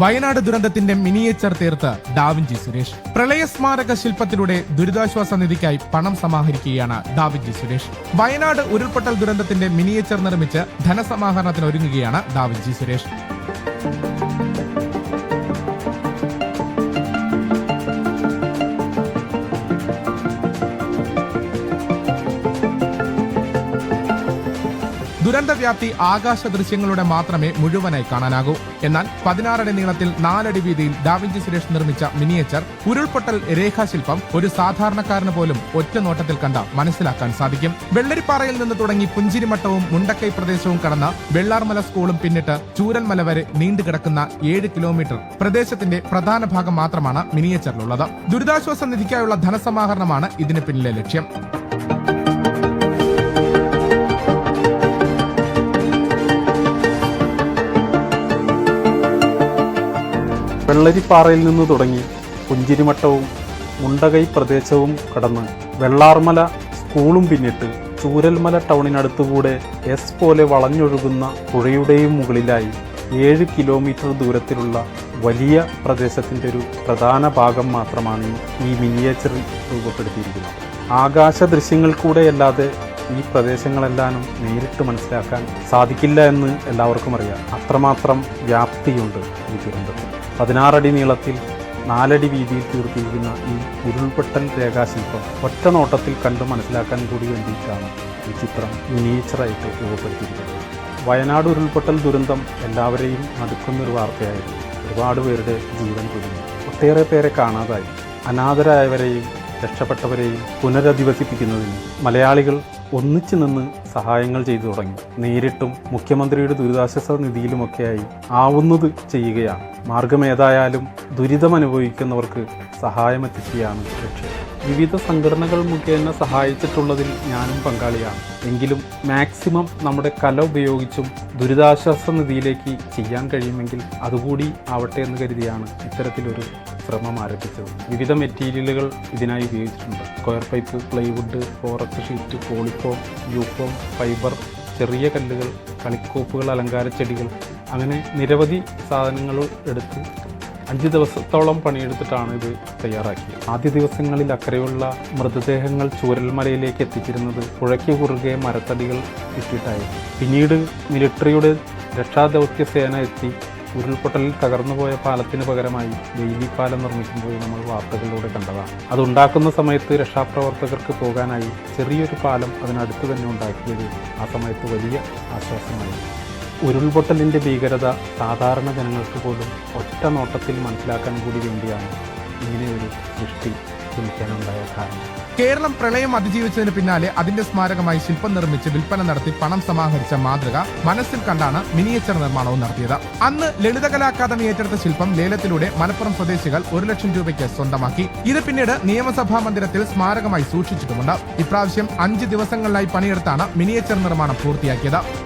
വയനാട് ദുരന്തത്തിന്റെ മിനിയേച്ചർ തീർത്ത് ഡാവിഞ്ചി സുരേഷ്. പ്രളയ സ്മാരക ശില്പത്തിലൂടെ ദുരിതാശ്വാസ നിധിക്കായി പണം സമാഹരിക്കുകയാണ് ഡാവിഞ്ചി സുരേഷ്. വയനാട് ഉരുൾപൊട്ടൽ ദുരന്തത്തിന്റെ മിനിയേച്ചർ നിർമ്മിച്ച് ധനസമാഹരണത്തിന് ഒരുങ്ങുകയാണ് ഡാവിഞ്ചി സുരേഷ്. ദുരന്തവ്യാപ്തി ആകാശ ദൃശ്യങ്ങളുടെ മാത്രമേ മുഴുവനായി കാണാനാകൂ. എന്നാൽ പതിനാറടി നീളത്തിൽ നാലടി വീതിയിൽ ഡാവിഞ്ചി സുരേഷ് നിർമ്മിച്ച മിനിയേച്ചർ ഉരുൾപൊട്ടൽ രേഖാശില്പം ഒരു സാധാരണക്കാരന് പോലും ഒറ്റ നോട്ടത്തിൽ കണ്ട മനസ്സിലാക്കാൻ സാധിക്കും. വെള്ളരിപ്പാറയിൽ നിന്ന് തുടങ്ങി പുഞ്ചിരിമട്ടവും മുണ്ടക്കൈ പ്രദേശവും കടന്ന് വെള്ളാർമല സ്കൂളും പിന്നിട്ട് ചൂരൽമല വരെ നീണ്ടുകിടക്കുന്ന ഏഴ് കിലോമീറ്റർ പ്രദേശത്തിന്റെ പ്രധാന ഭാഗം മാത്രമാണ് മിനിയേച്ചറിലുള്ളത്. ദുരിതാശ്വാസ നിധിക്കായുള്ള ധനസമാഹരണമാണ് ഇതിന് പിന്നിലെ ലക്ഷ്യം. വെള്ളരിപ്പാറയിൽ നിന്ന് തുടങ്ങി പുഞ്ചിരിമട്ടവും മുണ്ടകൈ പ്രദേശവും കടന്ന് വെള്ളാർമല സ്കൂളും പിന്നിട്ട് ചൂരൽമല ടൗണിനടുത്തുകൂടെ എസ് പോലെ വളഞ്ഞൊഴുകുന്ന പുഴയുടെയും മുകളിലായി ഏഴ് കിലോമീറ്റർ ദൂരത്തിലുള്ള വലിയ പ്രദേശത്തിന്റെ ഒരു പ്രധാന ഭാഗം മാത്രമാണ് ഈ മിനിയേച്ചറിൽ രൂപപ്പെടുത്തിയിരിക്കുന്നത്. ആകാശ ദൃശ്യങ്ങൾ കൂടെയല്ലാതെ ഈ പ്രദേശങ്ങളെല്ലാം നേരിട്ട് മനസ്സിലാക്കാൻ സാധിക്കില്ല എന്ന് എല്ലാവർക്കും അറിയാം. അത്രമാത്രം വ്യാപ്തിയുണ്ട് ഈ ദുരന്തത്തിൽ. പതിനാറടി നീളത്തിൽ നാലടി വീതിയിൽ തീർത്തിരിക്കുന്ന ഈ ഉരുൾപൊട്ടൽ രേഖാശില്പം ഒറ്റ നോട്ടത്തിൽ കണ്ട് മനസ്സിലാക്കാൻ കൂടി വേണ്ടിയിട്ടാണ് ഈ ചിത്രം മിനിയേച്ചറായിട്ട് രൂപപ്പെടുത്തിയിരിക്കുന്നത്. വയനാട് ഉരുൾപൊട്ടൽ ദുരന്തം എല്ലാവരെയും നടുക്കുന്നൊരു വാർത്തയായിരുന്നു. ഒരുപാട് പേരുടെ ജീവൻ പൊലിഞ്ഞു ഒട്ടേറെ പേരെ കാണാതായി. അനാഥരായവരെയും രക്ഷപ്പെട്ടവരെയും പുനരധിവസിപ്പിക്കുന്നതിന് മലയാളികൾ ഒന്നിച്ചു നിന്ന് സഹായങ്ങൾ ചെയ്തു തുടങ്ങി. നേരിട്ടും മുഖ്യമന്ത്രിയുടെ ദുരിതാശ്വാസ നിധിയിലുമൊക്കെയായി ആവുന്നത് ചെയ്യുകയാണ്. മാർഗമേതായാലും ദുരിതം അനുഭവിക്കുന്നവർക്ക് സഹായമെത്തിക്കുകയാണ് ലക്ഷ്യം. വിവിധ സംഘടനകൾ മുഖേന സഹായിച്ചിട്ടുള്ളതിൽ ഞാനും പങ്കാളിയാണ്. എങ്കിലും മാക്സിമം നമ്മുടെ കല ഉപയോഗിച്ചും ദുരിതാശ്വാസ നിധിയിലേക്ക് ചെയ്യാൻ കഴിയുമെങ്കിൽ അതുകൂടി ആവട്ടെ എന്ന് കരുതിയാണ് ഇത്തരത്തിലൊരു ശ്രമം ആരംഭിച്ചത്. വിവിധ മെറ്റീരിയലുകൾ ഇതിനായി ഉപയോഗിച്ചിട്ടുണ്ട്. Square pipe plywood forex sheet polyfoam U foam fibre ചെറിയ കല്ലുകൾ കളിക്കോപ്പുകൾ അലങ്കാര ചെടികൾ അങ്ങനെ നിരവധി സാധനങ്ങൾ എടുത്ത് അഞ്ച് ദിവസത്തോളം പണിയെടുത്തിട്ടാണ് ഇത് തയ്യാറാക്കിയത്. ആദ്യ ദിവസങ്ങളിൽ അക്കരയുള്ള മൃതദേഹങ്ങൾ ചൂരൽമലയിലേക്ക് എത്തിച്ചിരുന്നത് പുഴയ്ക്ക് കുറുകെ മരത്തടികൾ ഇട്ടിട്ടായിരുന്നു. പിന്നീട് മിലിറ്ററിയുടെ രക്ഷാദൗത്യ സേന എത്തി ഉരുൾപൊട്ടലിൽ തകർന്നുപോയ പാലത്തിന് പകരമായി ബെയിലി പാലം നിർമ്മിക്കുമ്പോൾ നമ്മൾ വാർത്തകളിലൂടെ കണ്ടതാണ്. അതുണ്ടാക്കുന്ന സമയത്ത് രക്ഷാപ്രവർത്തകർക്ക് പോകാനായി ചെറിയൊരു പാലം അതിനടുത്ത് തന്നെ ഉണ്ടാക്കിയത് ആ സമയത്ത് വലിയ ആശ്വാസമായി ഉരുൾപൊട്ടലിന്റെ ഭീകരത സാധാരണ ജനങ്ങൾക്ക് പോലും ഒറ്റ നോട്ടത്തിൽ മനസ്സിലാക്കാൻ കൂടി വേണ്ടിയാണ് ഇങ്ങനെയൊരു സൃഷ്ടി. ജനിക്കാനുണ്ടായ കാരണം. കേരളം പ്രളയം അതിജീവിച്ചതിന് പിന്നാലെ അതിന്റെ സ്മാരകമായി ശില്പം നിർമ്മിച്ച് വിൽപ്പന നടത്തി പണം സമാഹരിച്ച മാതൃക മനസ്സിൽ കണ്ടാണ് മിനിയേച്ചർ നിർമ്മാണവും നടത്തിയത്. അന്ന് ലളിതകലാ അക്കാദമി ഏറ്റെടുത്ത ശില്പം ലേലത്തിലൂടെ മലപ്പുറം സ്വദേശികൾ ഒരു ലക്ഷം രൂപയ്ക്ക് സ്വന്തമാക്കി. ഇത് പിന്നീട് നിയമസഭാ മന്ദിരത്തിൽ സ്മാരകമായി സൂക്ഷിച്ചിട്ടുമുണ്ട്. ഇപ്രാവശ്യം അഞ്ച് ദിവസങ്ങളിലായി പണിയെടുത്താണ് മിനിയേച്ചർ നിർമ്മാണം പൂർത്തിയാക്കിയത്.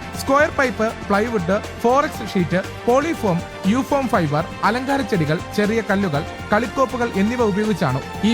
square pipe plywood forex sheet polyfoam U foam fibre അലങ്കാര ചെടികൾ ചെറിയ കല്ലുകൾ കളിക്കോപ്പുകൾ എന്നിവ ഉപയോഗിച്ചാണ് ഈ